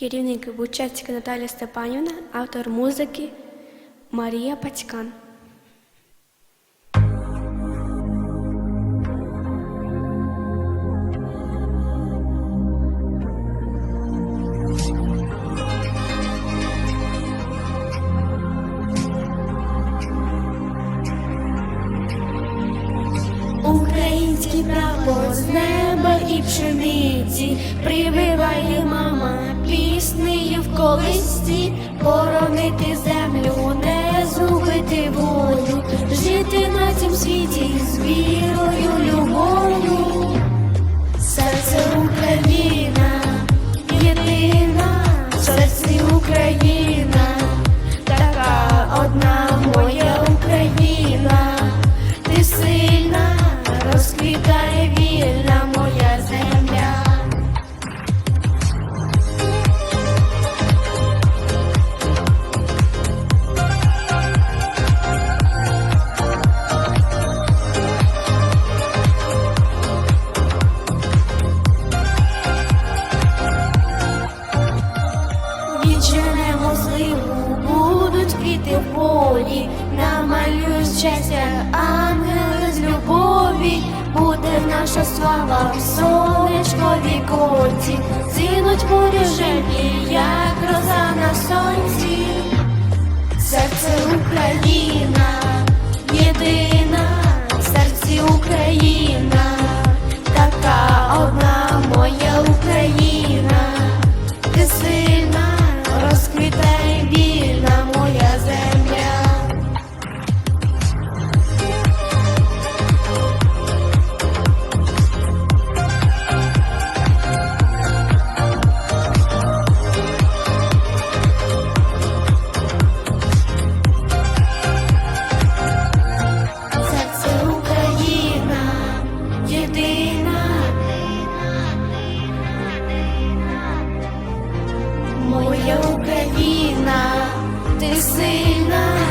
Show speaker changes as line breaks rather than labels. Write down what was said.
Керівник Бучацька Наталя Степанівна, автор музики Марія Пацькан.
Український прапор з неба і пшениці прививає згубити Відженемо зливу, будуть квіти в полі, намалюють щастя, ангели з любові, буде наша слава в сонечковій коці, зінуть поріжені, як роза на сонці, серце Україна, єдина, в серці Україна, така одна моя Україна. Ти сильна, Моя Україна, ти сильна.